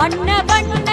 வண்ண வண்ண